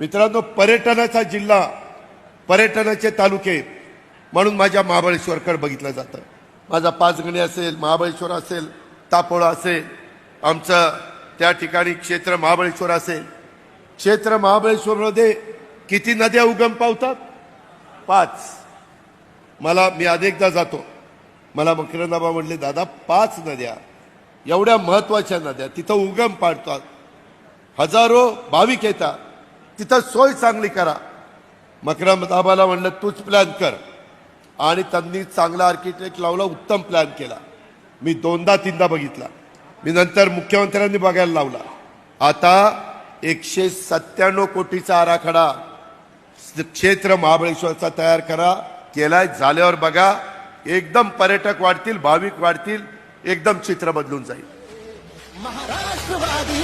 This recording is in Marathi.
मित्रांनो पर्यटनाचा जिल्हा पर्यटनाचे तालुके म्हणून माझ्या महाबळेश्वरकडे बघितलं जातं. माझा पाचगणी असेल महाबळेश्वर असेल तापोळा असेल आमचं त्या ठिकाणी क्षेत्र महाबळेश्वर असेल. क्षेत्र महाबळेश्वरमध्ये किती नद्या उगम पावतात? पाच. मला मी अनेकदा जातो. मला मकरंदाबा म्हटले दादा पाच नद्या एवढ्या महत्त्वाच्या नद्या तिथं उगम पाडतात. हजारो भाविक येतात. तिथं सोय चांगली करा. मकरंदाबाला म्हणलं तूच प्लॅन कर. आणि त्यांनी चांगला आर्किटेक्ट लावला उत्तम प्लॅन केला. मी दोनदा तीनदा बघितला. मी नंतर मुख्यमंत्र्यांनी बघायला लावला. आता एकशे सत्त्याण्णव कोटीचा आराखडा क्षेत्र महाबळेश्वरचा तयार करा. केलाय झाल्यावर बघा. एकदम पर्यटक वाढतील भाविक वाढतील एकदम चित्र बदलून जाईल. महाराष्ट्रवादी